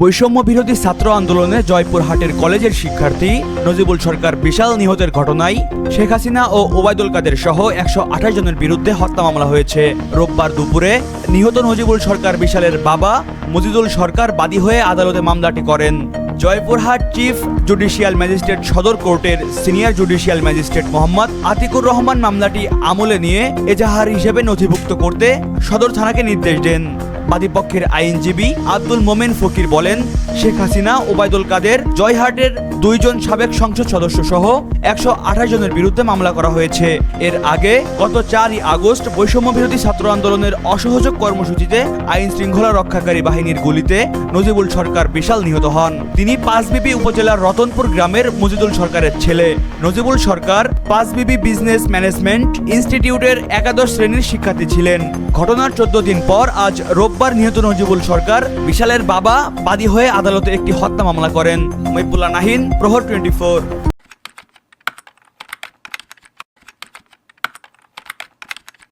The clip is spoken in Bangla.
বৈষম্য বিরোধী ছাত্র আন্দোলনে জয়পুরহাটের কলেজের শিক্ষার্থী নজিবুল সরকার বিশাল নিহতের ঘটনায় শেখ হাসিনা ও ওবায়দুল কাদের সহ একশো আঠাশ জনের বিরুদ্ধে হত্যা মামলা হয়েছে। রোববার দুপুরে নিহত নজিবুল সরকার বিশালের বাবা মজিদুল সরকার বাদী হয়ে আদালতে মামলাটি করেন। জয়পুরহাট চিফ জুডিশিয়াল ম্যাজিস্ট্রেট সদর কোর্টের senior judicial magistrate Mohammad Atiqur Rahman মামলাটি আমলে নিয়ে এজাহার হিসেবে নথিভুক্ত করতে সদর থানাকে নির্দেশ দেন। বাদীপক্ষের আইনজীবী আব্দুল মোমেন ফকির বলেন, শেখ হাসিনা, ওবায়দুল কাদের, জয়হাটের দুইজন সাবেক সংসদ সদস্য সহ একশো আঠাশ জনের বিরুদ্ধে মামলা করা হয়েছে। এর আগে গত চারই আগস্ট বৈষম্য বিরোধী ছাত্র আন্দোলনের অসহযোগ কর্মসূচিতে আইন শৃঙ্খলা রক্ষাকারী বাহিনীর গুলিতে নজিবুল সরকার বিশাল নিহত হন। তিনি পাঁচবিবি উপজেলার রতনপুর গ্রামের মজিদুল সরকারের ছেলে। নজিবুল সরকার পাঁচবিবি বিজনেস ম্যানেজমেন্ট ইনস্টিটিউটের একাদশ শ্রেণির শিক্ষার্থী ছিলেন। ঘটনার চোদ্দ দিন পর আজ রোববার নিহত নজিবুল সরকার বিশালের বাবা বাদী হয়ে আদালতে একটি হত্যা মামলা করেন। মহিবুল্লাহ নাহিন, প্রহর টোয়েন্টি